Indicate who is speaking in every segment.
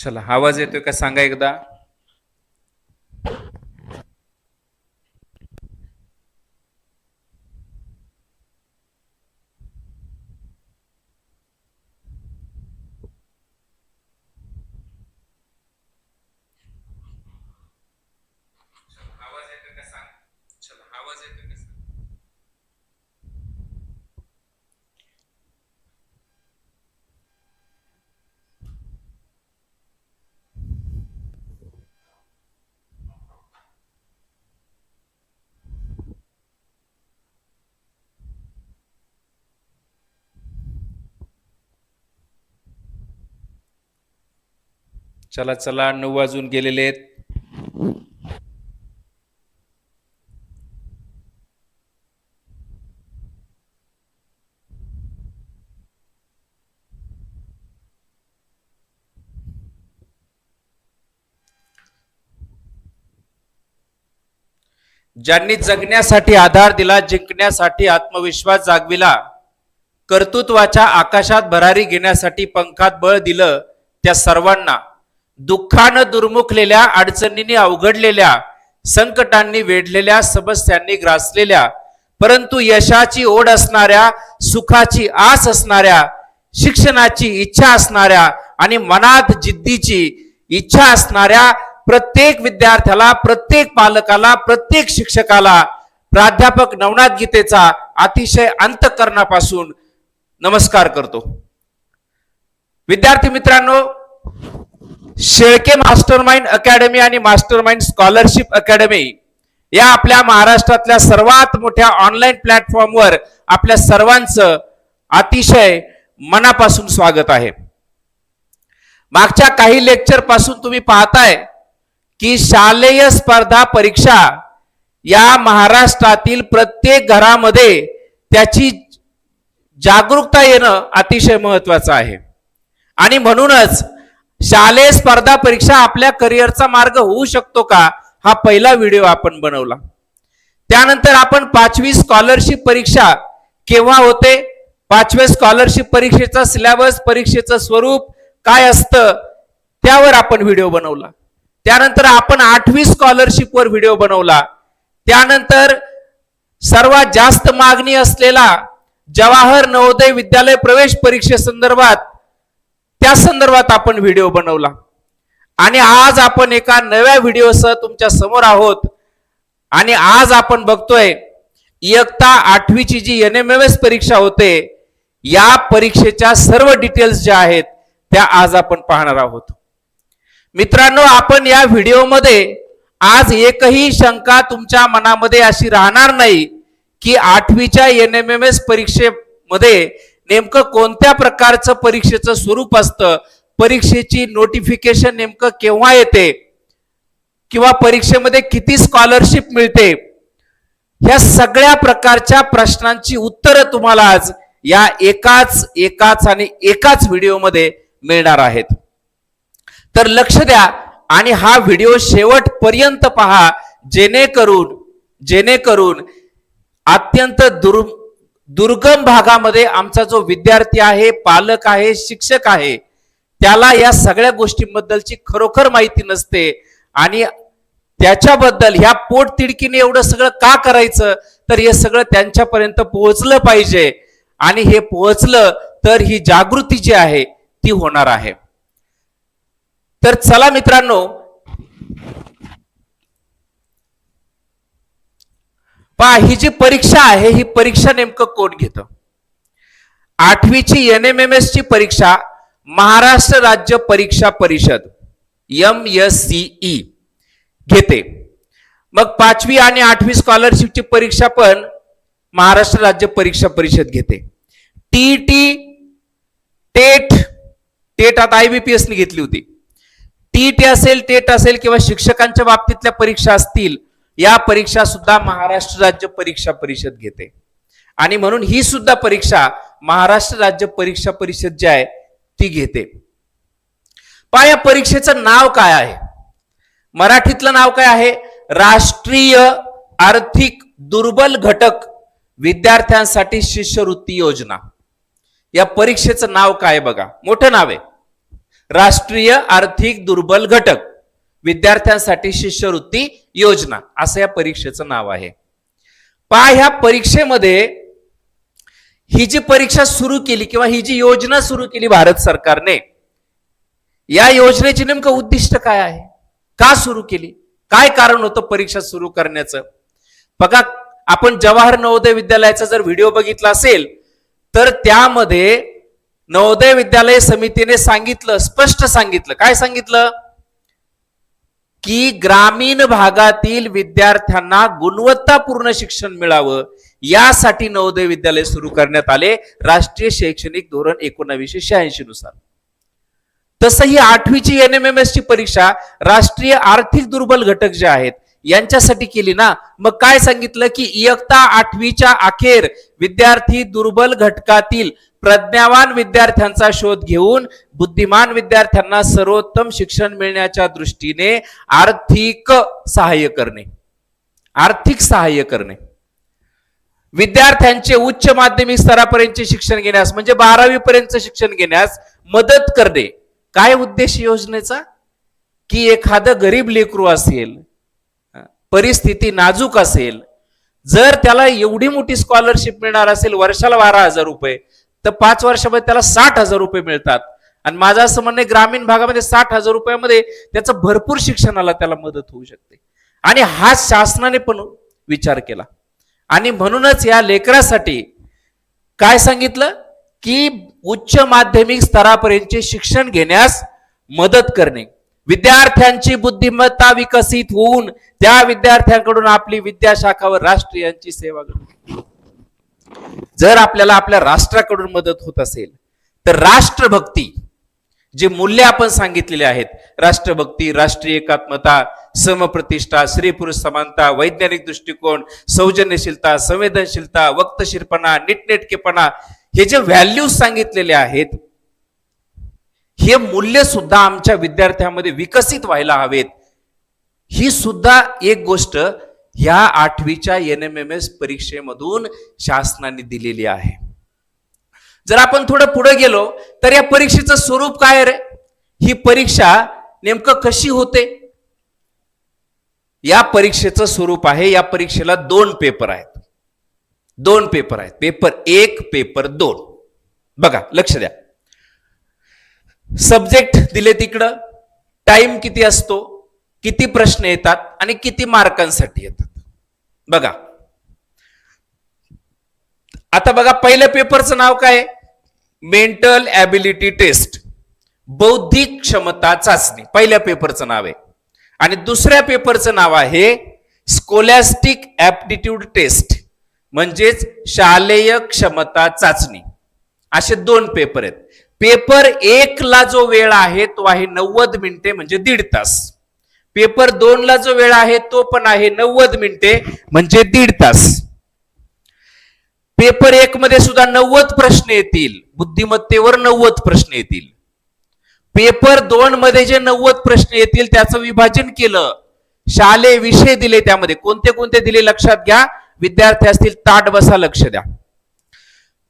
Speaker 1: चला आवाज येतोय का? सांगा एकदा आवाज येतोय का सांग चला आवाज येतोय का सांग चला चला नऊ वाजून गेलेले आहेत. ज्यांनी जगण्यासाठी आधार दिला जिंकण्यासाठी आत्मविश्वास जागविला कर्तृत्वाच्या आकाशात भरारी घेण्यासाठी पंखात बळ दिलं त्या सर्वांना दुःखानं दुर्मुखलेल्या अडचणींनी अवघडलेल्या संकटांनी वेढलेल्या समस्यांनी ग्रासलेल्या परंतु यशाची ओढ असणाऱ्या सुखाची आस असणाऱ्या शिक्षणाची इच्छा असणाऱ्या आणि मनात जिद्दीची इच्छा असणाऱ्या प्रत्येक विद्यार्थ्याला प्रत्येक पालकाला प्रत्येक शिक्षकाला प्राध्यापक नवनाथ गीतेचा अतिशय अंतकरणापासून नमस्कार करतो. विद्यार्थी मित्रांनो शेळके मास्टर माइंड अकॅडमी आणि मास्टर माइंड स्कॉलरशिप अकॅडमी या आपल्या महाराष्ट्रातल्या सर्वात मोठ्या ऑनलाईन प्लॅटफॉर्मवर आपल्या सर्वांचं अतिशय मनापासून स्वागत आहे. मागच्या काही लेक्चरपासून तुम्ही पाहताय की शालेय स्पर्धा परीक्षा या महाराष्ट्रातील प्रत्येक घरामध्ये त्याची जागरूकता येणं अतिशय महत्वाचं आहे. आणि म्हणूनच शालेय स्पर्धा परीक्षा आपल्या करिअरचा मार्ग होऊ शकतो का? हा पहिला व्हिडिओ आपण बनवला. त्यानंतर आपण पाचवी स्कॉलरशिप परीक्षा केव्हा होते? पाचव्या स्कॉलरशिप परीक्षेचा सिलेबस परीक्षेचं स्वरूप काय असतं? त्यावर आपण व्हिडिओ बनवला. त्यानंतर आपण आठवी स्कॉलरशिपवर व्हिडिओ बनवला. त्यानंतर सर्वात जास्त मागणी असलेला जवाहर नवोदय विद्यालय प्रवेश परीक्षेसंदर्भात त्या संदर्भात आपण व्हिडिओ बनवला. आणि आज आपण एका नव्या व्हिडिओसह तुमच्यासमोर आहोत. आणि आज आपण बघतोय इयत्ता आठवीची जी एन एम एम एस परीक्षा होते या परीक्षेच्या सर्व डिटेल्स ज्या आहेत त्या आज आपण पाहणार आहोत. मित्रांनो आपण या व्हिडिओमध्ये आज एकही शंका तुमच्या मनामध्ये अशी राहणार नाही की आठवीच्या एन एम एम एस परीक्षेमध्ये नेमकं कोणत्या प्रकारचं परीक्षेचं स्वरूप असतं? परीक्षेची नोटिफिकेशन नेमकं केव्हा येते? किंवा परीक्षेमध्ये किती स्कॉलरशिप मिळते? ह्या सगळ्या प्रकारच्या प्रश्नांची उत्तरं तुम्हाला आज या एकाच एकाच आणि एकाच व्हिडिओमध्ये मिळणार आहेत. तर लक्ष द्या आणि हा व्हिडिओ शेवटपर्यंत पहा जेणेकरून जेणेकरून अत्यंत दुर् दुर्गम भागामध्ये आमचा जो विद्यार्थी आहे पालक आहे शिक्षक आहे त्याला या सगळ्या गोष्टींबद्दलची खरोखर माहिती नसते. आणि त्याच्याबद्दल ह्या पोटतिडकीने एवढं सगळं का करायचं? तर हे सगळं त्यांच्यापर्यंत पोहोचलं पाहिजे. आणि हे पोहोचलं तर ही जागृती जी आहे ती होणार आहे. तर चला मित्रांनो पा ही जी परीक्षा आहे ही परीक्षा नेमकं कोण घेतं? आठवीची एन एम एम एस ची परीक्षा महाराष्ट्र राज्य परीक्षा परिषद एम एस सीई घेते. मग पाचवी आणि आठवी स्कॉलरशिपची परीक्षा पण महाराष्ट्र राज्य परीक्षा परिषद घेते. टी टी टेट टेट आता आयबीपीएस ने घेतली होती. टीईटी असेल टेट असेल किंवा शिक्षकांच्या बाबतीतल्या परीक्षा असतील या परीक्षा सुद्धा महाराष्ट्र राज्य परीक्षा परिषद घेते. आणि म्हणून ही सुद्धा परीक्षा महाराष्ट्र राज्य परीक्षा परिषद जी आहे ती घेते. पा या परीक्षेचं नाव काय आहे? मराठीतलं नाव काय आहे? राष्ट्रीय आर्थिक दुर्बल घटक विद्यार्थ्यांसाठी शिष्यवृत्ती योजना. या परीक्षेचं नाव काय आहे बघा? मोठं नाव आहे. राष्ट्रीय आर्थिक दुर्बल घटक. विद्यार्थ्यांसाठी शिष्यवृत्ती योजना असं या परीक्षेचं नाव आहे. पहा ह्या परीक्षेमध्ये ही जी परीक्षा सुरू केली किंवा ही जी योजना सुरू केली भारत सरकारने या योजनेचे नेमकं उद्दिष्ट काय आहे? का सुरू केली? काय कारण होतं परीक्षा सुरू करण्याचं? बघा आपण जवाहर नवोदय विद्यालयाचा जर व्हिडिओ बघितला असेल तर त्यामध्ये नवोदय विद्यालय समितीने सांगितलं स्पष्ट सांगितलं. काय सांगितलं? की ग्रामीण भागातील विद्यार्थ्यांना गुणवत्तापूर्ण शिक्षण मिळावं यासाठी नवोदय विद्यालय सुरू करण्यात आले. राष्ट्रीय शैक्षणिक धोरण एकोणावीसशे शहाऐंशी नुसार. तसंही आठवीची एन एम एम एस ची परीक्षा राष्ट्रीय आर्थिक दुर्बल घटक जे आहेत यांच्यासाठी केली ना? मग काय सांगितलं की इयत्ता आठवीच्या अखेर विद्यार्थी दुर्बल घटकातील प्रज्ञावान विद्यार्थ्यांचा शोध घेऊन बुद्धिमान विद्यार्थ्यांना सर्वोत्तम शिक्षण मिळण्याच्या दृष्टीने आर्थिक सहाय्य करणे. आर्थिक सहाय्य करणे. विद्यार्थ्यांचे उच्च माध्यमिक स्तरापर्यंतचे शिक्षण घेण्यास म्हणजे बारावी पर्यंत शिक्षण घेण्यास मदत करणे. काय उद्देश योजनेचा? की एखादं गरीब लेकरू असेल परिस्थिती नाजूक असेल जर त्याला एवढी मोठी स्कॉलरशिप मिळणार असेल वर्षाला बारा हजार रुपये तर पाच वर्षामध्ये त्याला साठ हजार रुपये मिळतात. आणि माझं असं म्हणणं आहे, ग्रामीण भागामध्ये साठ हजार रुपयामध्ये त्याचं भरपूर शिक्षणाला त्याला मदत होऊ शकते. आणि हा शासनाने पण विचार केला. आणि म्हणूनच या लेकरासाठी काय सांगितलं? की उच्च माध्यमिक स्तरापर्यंतचे शिक्षण घेण्यास मदत करणे. विद्यार्थ्यांची बुद्धिमत्ता विकसित होऊन त्या विद्यार्थ्यांकडून आपली विद्याशाखा व राष्ट्रीयांची सेवा करणे जर आपल्याला आपल्या राष्ट्राकडून मदत होत असेल तर राष्ट्रभक्ती जे मूल्य आपण सांगितलेले आहेत राष्ट्रभक्ती राष्ट्रीय एकात्मता समप्रतिष्ठा स्त्री पुरुष समानता वैज्ञानिक दृष्टिकोन सौजन्यशीलता संवेदनशीलता वक्तशीरपणा नीटनेटकेपणा हे जे व्हॅल्यूज सांगितलेले आहेत हे मूल्य सुद्धा आमच्या विद्यार्थ्यांमध्ये विकसित व्हायला हवेत. ही सुद्धा एक गोष्ट ह्या आठवीच्या एन एम एम एस परीक्षेमधून शासनाने दिलेली आहे. जर आपण थोडं पुढे गेलो तर या परीक्षेचं स्वरूप काय रे? ही परीक्षा नेमकं कशी होते? या परीक्षेचं स्वरूप आहे या परीक्षेला दोन पेपर आहेत. दोन पेपर आहेत. पेपर एक पेपर दोन. बघा लक्ष द्या. सब्जेक्ट दिले तिकडं टाइम किती असतो? किती प्रश्न येतात आणि किती मार्कांसाठी येतात. बघा. आता बघा पहिल्या पेपरचं नाव काय? Mental ability test. बौद्धिक क्षमता चाचणी. पहिल्या पेपरचं नाव आहे. आणि दुसऱ्या पेपरचं नाव आहे स्कोलॅस्टिक ॲप्टिट्यूड टेस्ट. म्हणजेच शालेय क्षमता चाचणी. असे दोन पेपर आहेत. पेपर एक ला जो वेळ आहे तो आहे नव्वद मिनिटे म्हणजे दीड तास. पेपर दोन ला जो वेळ आहे तो पण आहे नव्वद मिनिटे म्हणजे दीड तास. पेपर एक मध्ये सुद्धा नव्वद प्रश्न येतील बुद्धिमत्तेवर नव्वद प्रश्न येतील. पेपर दोन मध्ये जे नव्वद प्रश्न येतील त्याचं विभाजन केलं. शालेय विषय दिले त्यामध्ये. कोणते कोणते दिले लक्षात घ्या. विद्यार्थी असतील ताट बसा लक्ष द्या.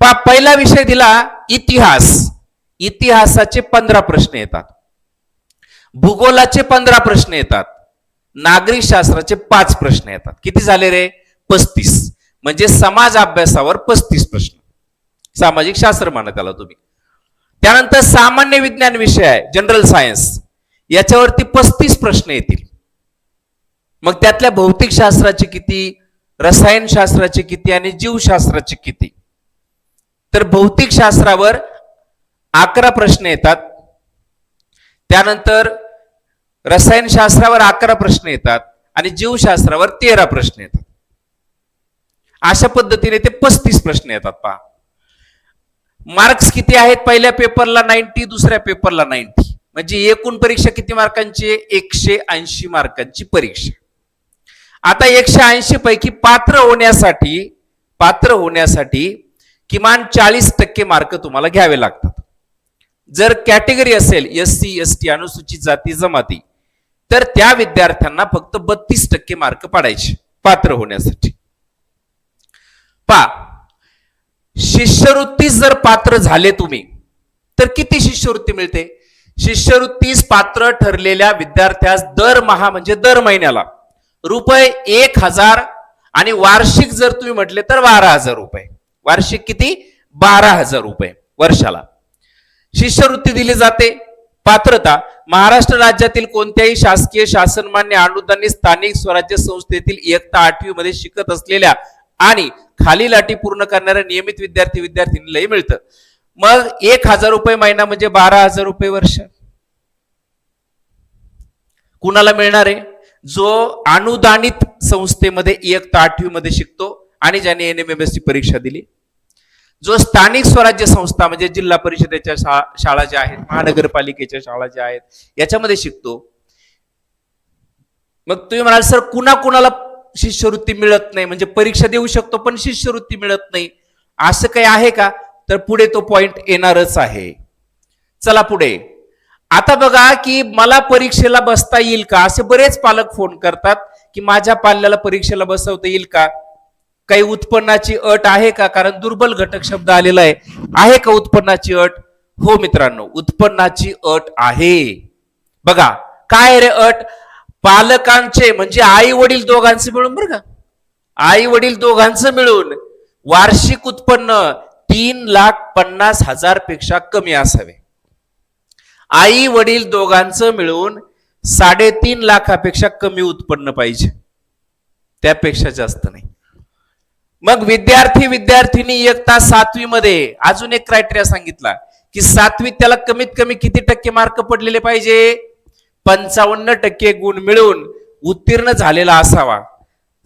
Speaker 1: पा पहिला विषय दिला इतिहास. इतिहासाचे पंधरा प्रश्न येतात. भूगोलाचे पंधरा प्रश्न येतात. नागरिक शास्त्राचे पाच प्रश्न येतात. किती झाले रे? पस्तीस. म्हणजे समाज अभ्यासावर पस्तीस प्रश्न. सामाजिक शास्त्र म्हणा त्याला तुम्ही. त्यानंतर सामान्य विज्ञान विषय आहे जनरल सायन्स याच्यावरती पस्तीस प्रश्न येतील. मग त्यातल्या भौतिक शास्त्राचे किती रसायनशास्त्राचे किती आणि जीवशास्त्राचे किती? तर भौतिक शास्त्रावर अकरा प्रश्न येतात. त्यानंतर रसायनशास्त्रावर अकरा प्रश्न येतात आणि जीवशास्त्रावर तेरा प्रश्न येतात. अशा पद्धतीने ते पस्तीस प्रश्न येतात पहा. मार्क्स किती आहेत पहिल्या पेपरला? नाईन्टी दुसऱ्या पेपरला नाईन्टी. म्हणजे एकूण परीक्षा किती मार्कांची? एकशे ऐंशी मार्कांची परीक्षा. आता एकशे ऐंशी पैकी पात्र होण्यासाठी पात्र होण्यासाठी किमान चाळीस टक्के मार्क तुम्हाला घ्यावे लागतात. जर कॅटेगरी असेल एस सी एस टी अनुसूचित जाती जमाती तर त्या विद्यार्थ्यांना फक्त बत्तीस टक्के मार्क पाडायचे पात्र होण्यासाठी. पा शिष्यवृत्तीस जर पात्र झाले तुम्ही तर किती शिष्यवृत्ती मिळते? शिष्यवृत्तीस पात्र ठरलेल्या विद्यार्थ्यास दरमहा म्हणजे दर महिन्याला रुपये एक हजार आणि वार्षिक जर तुम्ही म्हटले तर बारा हजार रुपये. वार्षिक किती? बारा हजार रुपये वर्षाला. शिष्यवृत्ती दिली जाते. पात्रता महाराष्ट्र राज्यातील कोणत्याही शासकीय शासनमान्य अनुदानित स्थानिक स्वराज्य संस्थेतील इयत्ता आठवी मध्ये शिकत असलेल्या आणि खालील अटी पूर्ण करणाऱ्या नियमित विद्यार्थी विद्यार्थिनीलाही मिळतं. मग एक हजार रुपये महिना म्हणजे बारा हजार रुपये वर्ष. कुणाला मिळणार आहे? जो अनुदानित संस्थेमध्ये इयत्ता आठवी मध्ये शिकतो आणि ज्याने एन एम एम एस ची परीक्षा दिली. जो स्थानिक स्वराज्य संस्था म्हणजे जिल्हा परिषदेच्या शा- शाळा ज्या आहेत महानगरपालिकेच्या शाळा ज्या आहेत याच्यामध्ये शिकतो. मग तुम्ही म्हणाल सर कुणा कुणाला शिष्यवृत्ती मिळत नाही? म्हणजे परीक्षा देऊ शकतो पण शिष्यवृत्ती मिळत नाही. असं काही आहे का? तर पुढे तो पॉइंट येणारच आहे. चला पुढे. आता बघा की मला परीक्षेला बसता येईल का? असे बरेच पालक फोन करतात की माझ्या पाल्याला परीक्षेला बसवता येईल का? काही उत्पन्नाची अट आहे का? कारण दुर्बल घटक शब्द आलेला आहे. आहे का उत्पन्नाची अट? हो मित्रांनो उत्पन्नाची अट आहे. बघा काय रे अट? पालकांचे म्हणजे आई वडील दोघांचे मिळून बरं का? आई वडील दोघांचं मिळून वार्षिक उत्पन्न तीन लाख पन्नास हजारपेक्षा कमी असावे. आई वडील दोघांचं मिळून साडेतीन लाखापेक्षा कमी उत्पन्न पाहिजे. त्यापेक्षा जास्त नाही. मग विद्यार्थी विद्यार्थिनी इयत्ता सातवी मध्ये अजून एक क्रायटेरिया सांगितला की सातवीत त्याला कमीत कमी किती टक्के मार्क पडलेले पाहिजे? पंचावन्न टक्के गुण मिळून उत्तीर्ण झालेला असावा.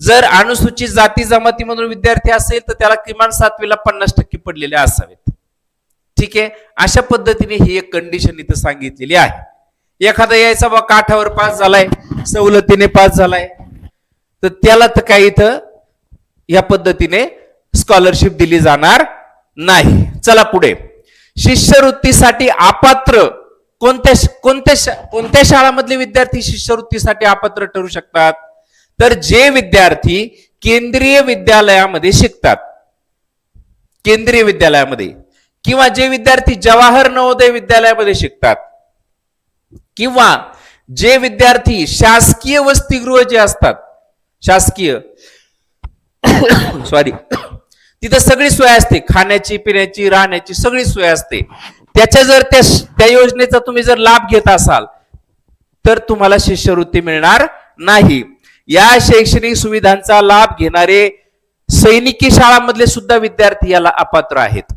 Speaker 1: जर अनुसूचित जाती जमातीमधून विद्यार्थी असेल तर त्याला किमान सातवीला पन्नास टक्के पडलेले असावेत. ठीक आहे? अशा पद्धतीने ही एक कंडिशन इथं सांगितलेली आहे. एखादा यायचा बा काठावर पास झालाय सवलतीने पास झालाय तर त्याला तर काही इथं या पद्धतीने स्कॉलरशिप दिली जाणार नाही. चला पुढे. शिष्यवृत्तीसाठी अपात्र कोणत्या कोणत्या शा- कोणत्या शाळामधले विद्यार्थी शिष्यवृत्तीसाठी अपात्र ठरू शकतात? तर जे विद्यार्थी केंद्रीय विद्यालयामध्ये शिकतात केंद्रीय विद्यालयामध्ये किंवा जे विद्यार्थी जवाहर नवोदय विद्यालयामध्ये शिकतात किंवा जे विद्यार्थी शासकीय वसतिगृह जे असतात शासकीय सॉरी तिथं सगळी सोय असते. खाण्याची पिण्याची राहण्याची सगळी सोय असते. त्याच्या जर त्या त्या योजनेचा तुम्ही जर लाभ घेत असाल तर तुम्हाला शिष्यवृत्ती मिळणार नाही. या शैक्षणिक सुविधांचा लाभ घेणारे सैनिकी शाळांमधले सुद्धा विद्यार्थी याला अपात्र आहेत.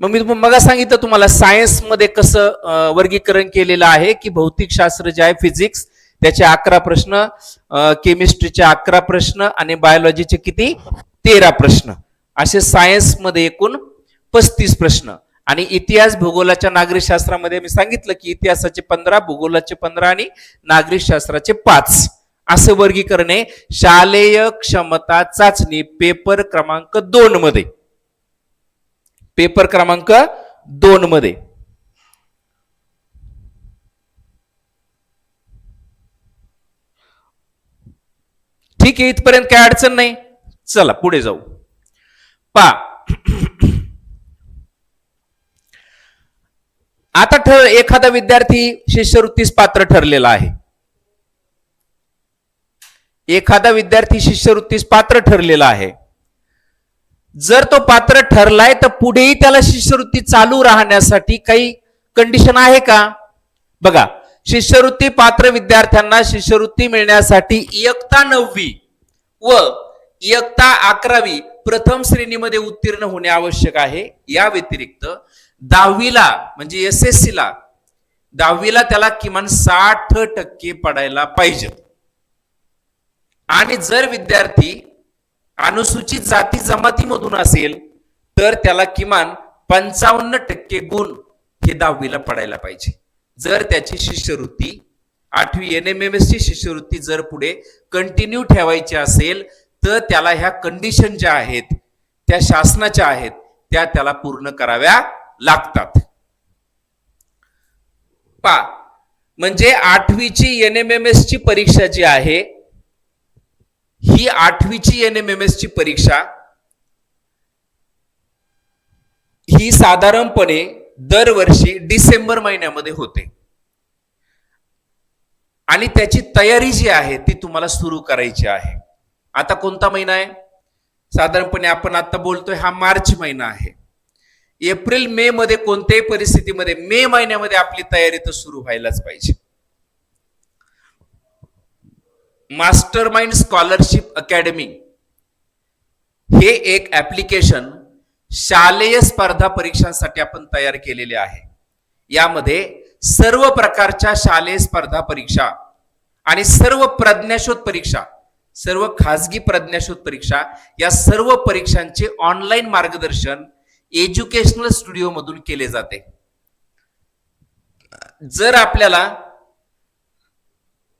Speaker 1: मग मी मग सांगितलं तुम्हाला सायन्समध्ये कसं वर्गीकरण केलेलं आहे की भौतिक शास्त्र जे आहे फिजिक्स त्याचे अकरा प्रश्न केमिस्ट्रीचे अकरा प्रश्न आणि बायोलॉजीचे किती? तेरा प्रश्न. असे सायन्समध्ये एकूण पस्तीस प्रश्न. आणि इतिहास भूगोलाच्या नागरिक शास्त्रामध्ये मी सांगितलं की इतिहासाचे पंधरा भूगोलाचे पंधरा आणि नागरिक शास्त्राचे पाच. असे वर्गीकरण आहे. शालेय क्षमता चाचणी पेपर क्रमांक दोन मध्ये. पेपर क्रमांक दोन मध्ये. ठीक आहे इथपर्यंत काय अडचण नाही. चला पुढे जाऊ. पा. आता ठर एखादा विद्यार्थी शिष्यवृत्तीस पात्र ठरलेला आहे. एखादा विद्यार्थी शिष्यवृत्तीस पात्र ठरलेला आहे. जर तो पात्र ठरलाय तर पुढेही त्याला शिष्यवृत्ती चालू राहण्यासाठी काही कंडिशन आहे का? बघा शिष्यवृत्ती पात्र विद्यार्थ्यांना शिष्यवृत्ती मिळण्यासाठी इयत्ता नववी व इयत्ता अकरावी प्रथम श्रेणीमध्ये उत्तीर्ण होणे आवश्यक आहे. या व्यतिरिक्त दहावीला म्हणजे एस एस सी ला दहावीला त्याला किमान साठ टक्के पडायला पाहिजे. आणि जर विद्यार्थी अनुसूचित जाती जमातीमधून असेल तर त्याला किमान पंचावन्न टक्के गुण हे दहावीला पडायला पाहिजे. जर त्याची शिष्यवृत्ती आठवी एन एम एम एस ची शिष्यवृत्ती जर पुढे कंटिन्यू ठेवायची असेल तर त्याला ह्या कंडिशन ज्या आहेत त्या शासनाच्या आहेत त्या त्याला पूर्ण कराव्या लागतात. पा म्हणजे आठवीची एन एम एम एस ची परीक्षा जी आहे ही आठवीची एन एम एम एस ची परीक्षा ही साधारणपणे दरवर्षी डिसेंबर महिन्यामध्ये होते. आणि त्याची तयारी जी आहे ती तुम्हाला सुरू करायची आहे. आता कोणता महिना आहे? साधारणपणे आपण आता बोलतोय हा मार्च महिना आहे. एप्रिल मे मध्ये कोणत्याही परिस्थितीमध्ये मे महिन्यामध्ये आपली तयारी तर सुरू व्हायलाच पाहिजे. मास्टर माइंड स्कॉलरशिप अकॅडमी हे एक ऍप्लिकेशन शालेय स्पर्धा परीक्षांसाठी आपण तयार केलेले आहे. यामध्ये सर्व प्रकारच्या शालेय स्पर्धा परीक्षा आणि सर्व प्रज्ञाशोध परीक्षा सर्व खाजगी प्रज्ञाशोध परीक्षा या सर्व परीक्षांचे ऑनलाईन मार्गदर्शन एज्युकेशनल स्टुडिओ मधून केले जाते. जर आपल्याला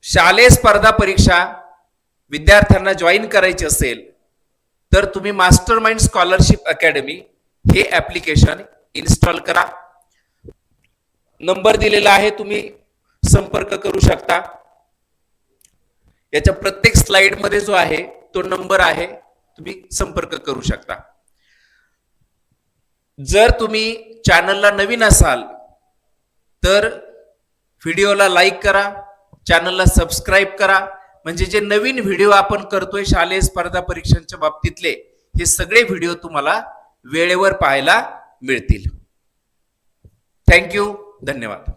Speaker 1: शालेय स्पर्धा परीक्षा विद्यार्थ्यांना जॉईन करायची असेल तर तुम्ही मास्टर माइंड स्कॉलरशिप अकॅडमी हे ऍप्लिकेशन इन्स्टॉल करा. नंबर दिलेला आहे तुम्ही संपर्क करू शकता. याच्या प्रत्येक स्लाइडमध्ये जो आहे तो नंबर आहे तुम्ही संपर्क करू शकता. जर तुम्ही चॅनलला नवीन असाल तर व्हिडिओला लाईक करा चॅनलला सबस्क्राईब करा म्हणजे जे नवीन व्हिडिओ आपण करतोय शालेय स्पर्धा परीक्षांच्या बाबतीतले हे सगळे व्हिडिओ तुम्हाला वेळेवर पाहायला मिळतील. थँक्यू धन्यवाद.